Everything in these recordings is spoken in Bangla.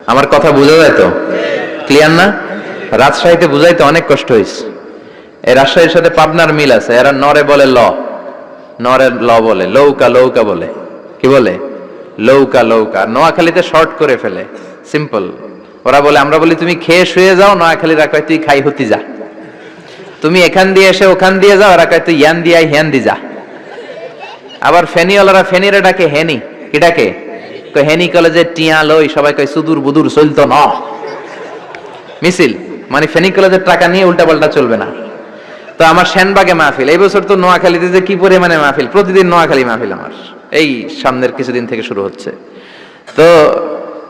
আমার কথা বোঝা যায় তো? ক্লিয়ার না? রাজশাহীতে বুঝাইতে অনেক কষ্ট হয়েছে এই রাজশাহীর সাথে পাবনার মিল আছে। এরা নরে বলে ল। নরে ল বলে। লৌকা লৌকা বলে। কি বলে? লৌকা লৌকা। নোয়াখালীতে শর্ট করে ফেলে। সিম্পল ওরা বলে, আমরা বলি, তুমি খেয়ে শুয়ে যাও নোয়াখালী রাখায় তুই খাই হতি যা। তুমি এখান দিয়ে এসে ওখান দিয়ে যাও ওরা কয়, তুই ইয়ান দিয়ে হ্যান দি যা। আবার ফেনিওয়ালারা ফেনিরে ডাকে, হেনি। কি ডাকে? হেনি কলেজে টিয়া লই সবাই কয়, সুদূর বুদুর চলতো ন। মিছিল মানে ফেনী কলেজের টাকা নিয়ে উল্টা পাল্টা চলবে না। তো আমার সেনবাগে মাহফিল, এই বছর তো নোয়াখালীতে যে কি পরিমাণে মাহফিল, প্রতিদিন নোয়াখালী মাহফিল আমার। এই সামনের কিছুদিন থেকে শুরু হচ্ছে। তো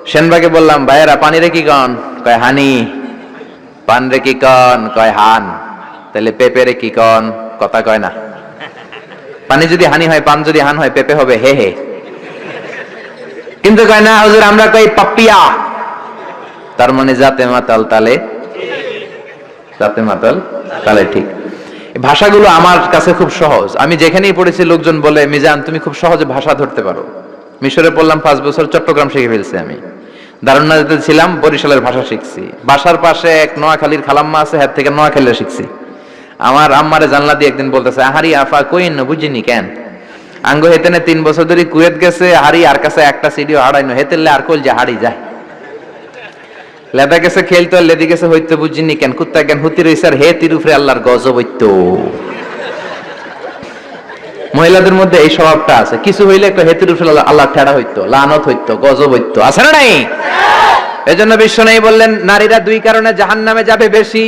সেনবাগে বললাম, ভাইয়েরা, পানি রে কি কন? কয়, হানি। পান রে কি কন? কয়, হান। তাহলে পেঁপে রে কি কন? কথা কয় না। পানি যদি হানি হয়, পান যদি হান হয়, পেঁপে হবে, হে হে। কিন্তু কয়, না, হুজুর, আমরা কই পাপিয়া। তার মানে জাতে মাতাল তালে। জাতে মাতাল তালে, ঠিক। ভাষাগুলো আমার কাছে খুব সহজ। আমি যেখানেই পড়েছি, লোকজন বলে, মিজান, তুমি খুব সহজে ভাষা ধরতে পারো। মিশরে পড়লাম পাঁচ বছর, চট্টগ্রাম শিখে ফেলছি আমি। দারুণাতে ছিলাম, বরিশালের ভাষা শিখছি। বাসার পাশে এক নোয়াখালীর খালাম্মা আছে হ্যাঁ থেকে নোয়াখালীর শিখছি। আমার আম্মারে জানলা দিয়ে একদিন বলতেছে, আহারি আফা কইন বুঝিনি কেন? আঙ্গ হেতেনে তিন বছর ধরে কুয়েত গেছে, হারি আর কাছে একটা সিডিও হারাইনো। হেতেলে আর কল যে হারি যায়। লেদা গেছে খেলতো লেদি গেছে হইতে বুঝিনি কেন, কুত্তা কেন হুতি রইছে আর হে তিরুফরে আল্লাহর গজব হইতো। মহিলাদের মধ্যে এই স্বভাবটা আছে। কিছু হইলে একটা হেতির আল্লাহ ঠেড়া হইতো, লানত হইতো, গজব হইতো। আছে না নাই? এজন্য বিশ্ব নেই বললেন, নারীরা দুই কারণে জাহান নামে যাবে বেশি।